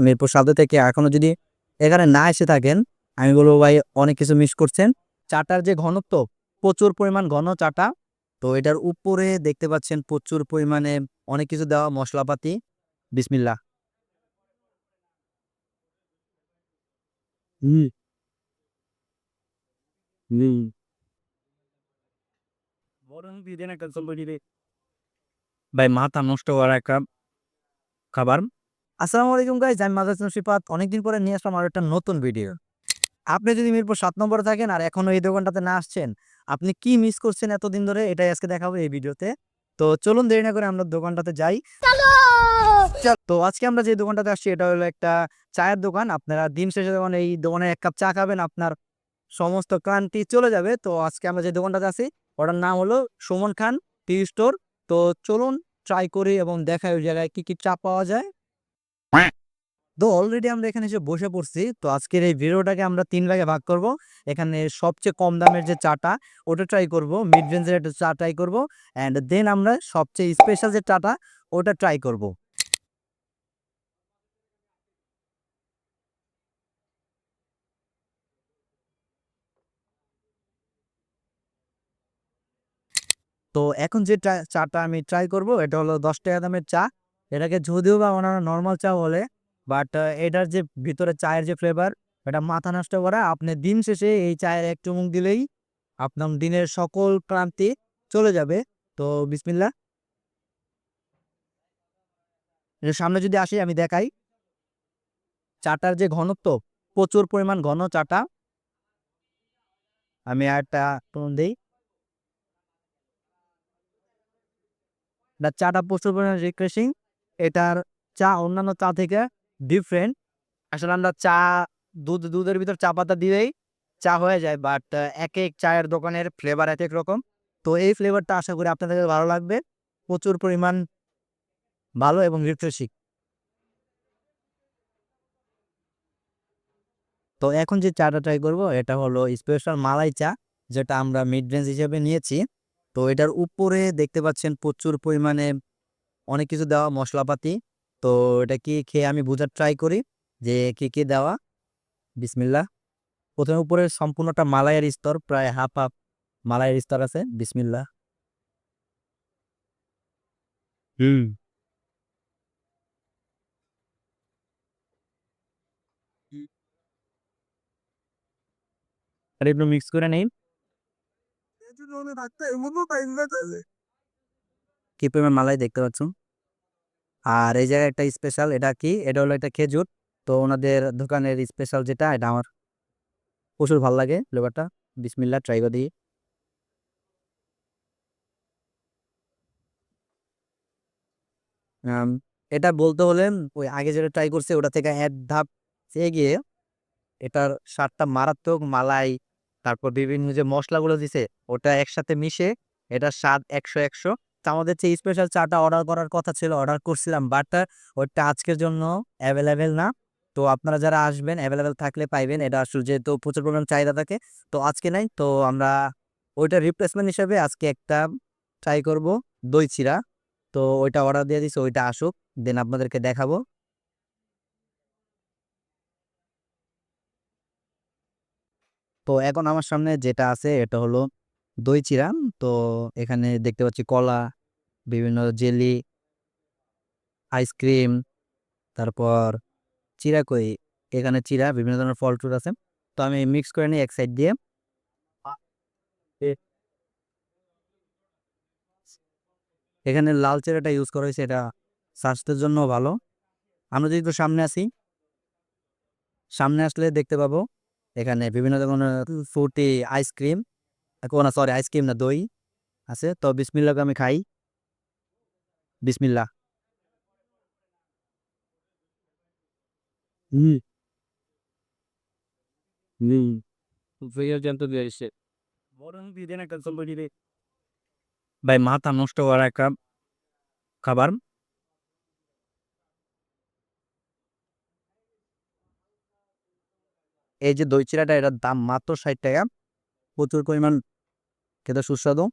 মিরপুর সাদে থেকে এখনও যদি এখানে না এসে থাকেন আমি বলব ভাই অনেক কিছু মিস করছেন। চাটার যে ঘনত্ব প্রচুর পরিমাণ ঘন চাটা। তো এটার উপরে দেখতে পাচ্ছেন প্রচুর পরিমাণে অনেক কিছু দেওয়া মশলাপাতি। বিসমিল্লা হুম। হুম। ভাই মাথা নষ্ট করা একটা খাবার। আসসালামু আলাইকুম গাইজ আমি মাজাজ নসিপাত অনেকদিন পরে নিয়ে আসলাম আর একটা নতুন ভিডিও আপনি যদি মিরপুর সাত নম্বরে থাকেন আর এখনও এই দোকানটাতে না আসছেন আপনি কি মিস করছেন এতদিন ধরে? এটাই আজকে দেখাবো এই ভিডিওতে তো। চলুন দেরি না করে আমরা দোকানটাতে যাই। তো আজকে আমরা যে দোকানটাতে আসছি এটা হলো একটা চায়ের দোকান। আপনারা দিন শেষে যখন এই দোকানে এক কাপ চা খাবেন আপনার সমস্ত ক্লান্তি চলে যাবে। তো আজকে আমরা যে দোকানটাতে আছি ওটার নাম হলো সুমন খান টি স্টোর। তো চলুন ট্রাই করি এবং দেখাই ওই জায়গায় কি কি চা পাওয়া যায়। তো অলরেডি আমরা এখানে এসে বসে পড়ছি। তো আজকের এই ভিডিওটাকে আমরা তিন ভাগে ভাগ করব। এখানে সবচেয়ে কম দামের যে চাটা, ওটা ট্রাই করব। মিড রেঞ্জের একটা চা ট্রাই করব। অ্যান্ড দেন আমরা সবচেয়ে স্পেশাল যে চাটা, ওটা ট্রাই করব। তো এখন যে চাটা আমি ট্রাই করব, এটা হলো দশ টাকা দামের চা। এটাকে যদিও বা ওনারা নর্মাল চা বলে বাট এটার যে ভিতরে চায়ের যে ফ্লেভার এটা মাথা নষ্ট করা। আপনি দিন শেষে এই চায়ের এক চুমুক দিলেই আপনার দিনের সকল ক্লান্তি চলে যাবে। তো বিসমিল্লা সামনে যদি আসি, আমি দেখাই। চাটার যে ঘনত্ব, প্রচুর পরিমাণ ঘন চাটা। আমি একটা দিই। চাটা প্রচুর পরিমাণ রিফ্রেশিং এটার চা, অন্যান্য চা থেকে ডিফারেন্ট আসলে আমরা চা, দুধ, দুধের ভিতর চা পাতা দিলেই চা হয়ে যায় বাট এক এক চায়ের দোকানের ফ্লেভার এক এক রকম। তো এই ফ্লেভারটা আশা করি আপনাদের ভালো লাগবে। প্রচুর পরিমাণ ভালো এবং রিফ্রেশিং তো এখন যে চাটা ট্রাই করব, এটা হলো স্পেশাল মালাই চা, যেটা আমরা মিড রেঞ্জ হিসেবে নিয়েছি। তো এটার উপরে দেখতে পাচ্ছেন প্রচুর পরিমাণে অনেক কিছু দেওয়া মশলাপাতি। তো এটা কি খেয়ে আমি বোঝার ট্রাই করি যে কি কি দেওয়া? বিসমিল্লা প্রথমে উপরে সম্পূর্ণটা মালাইয়ের স্তর প্রায় হাফ হাফ মালাইয়ের স্তর আছে। বিসমিল্লা হুম। আর একটু মিক্স করে নেই। কি পরিমাণ মালাই দেখতে পাচ্ছ। আর এই জায়গায় একটা স্পেশাল এটা কি? এটা হলো একটা খেজুর। তো ওনাদের দোকানের স্পেশাল যেটা, এটা আমার প্রচুর ভালো লাগে ফ্লেভারটা বিসমিল্লা ট্রাই করে দিই এটা বলতে হলে ওই আগে যেটা ট্রাই করছে, ওটা থেকে এক ধাপ এগিয়ে এটার স্বাদটা মারাত্মক মালাই, তারপর বিভিন্ন যে মশলাগুলো দিছে, ওটা একসাথে মিশে এটার স্বাদ একশো একশো। আমাদের যে স্পেশাল চাটা অর্ডার করার কথা ছিল অর্ডার করছিলাম। বাট ওইটা আজকের জন্য অ্যাভেলেবেল না। তো আপনারা যারা আসবেন অ্যাভেলেবেল থাকলে পাইবেন। এটা আসলে যেহেতু প্রচুর পরিমাণ চাহিদা থাকে, তো আজকে নাই। তো আমরা ওইটা রিপ্লেসমেন্ট হিসেবে আজকে একটা ট্রাই করব, দই চিরা। তো ওইটা অর্ডার দিয়ে দিছি, ওইটা আসুক, দেন আপনাদেরকে দেখাবো। তো এখন আমার সামনে যেটা আছে, এটা হলো দই চিরা। তো এখানে দেখতে পাচ্ছি কলা বিভিন্ন জেলি, আইসক্রিম, তারপর চিরা কই, এখানে চিরা, বিভিন্ন ধরনের ফল টুল আছে। তো আমি মিক্স করে নিই এক সাইড দিয়ে। এখানে লাল চিরাটা ইউজ করা হয়েছে, এটা স্বাস্থ্যের জন্য ভালো। আমরা যদি একটু সামনে আসি, সামনে আসলে দেখতে পাবো, এখানে বিভিন্ন ধরনের ফ্রুটি, আইসক্রিম না সরি আইসক্রিম না, দই আছে। তো বিসমিল্লাকে আমি খাই। বিসমিল্লা হুম হুম ভাই মাথা নষ্ট করা একটা খাবার। এই যে দই চিরাটা এটার দাম মাত্র ষাট টাকা। প্রচুর পরিমাণ খেতে সুস্বাদু।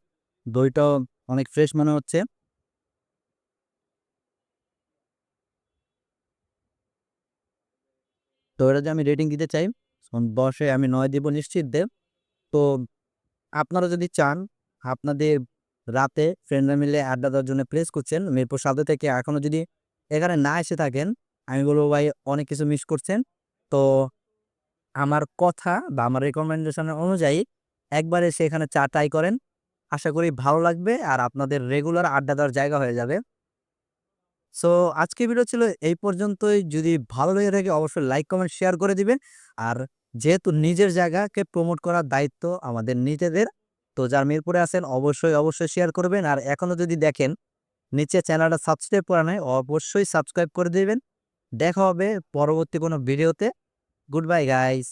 দইটাও অনেক ফ্রেশ মনে হচ্ছে। এটা যে আমি রেটিং দিতে চাই দশে আমি নয় দিব নিশ্চিত দেব তো আপনারা যদি চান, আপনাদের রাতে ফ্রেন্ডরা মিলে আড্ডা দেওয়ার জন্য প্লেস করছেন মিরপুর সাথে থেকে এখনও যদি এখানে না এসে থাকেন, আমি বলব ভাই অনেক কিছু মিস করছেন। তো আমার কথা বা আমার রেকমেন্ডেশনের অনুযায়ী একবারে সেখানে চা ট্রাই করেন। আশা করি ভালো লাগবে আর আপনাদের রেগুলার আড্ডা দেওয়ার জায়গা হয়ে যাবে। সো, আজকে ভিডিও ছিল এই পর্যন্তই। যদি ভালো লেগে থাকে, অবশ্যই লাইক কমেন্ট শেয়ার করে দিবেন। আর যেহেতু নিজের জায়গাকে প্রমোট করার দায়িত্ব আমাদের নিজেদের, তো যার মিরপুরে আছেন, অবশ্যই অবশ্যই শেয়ার করবেন। আর এখনও যদি দেখেন, নিচে চ্যানেলটা সাবস্ক্রাইব করা নাই, অবশ্যই সাবস্ক্রাইব করে দিবেন। দেখা হবে পরবর্তী কোনো ভিডিওতে গুড বাই গাইস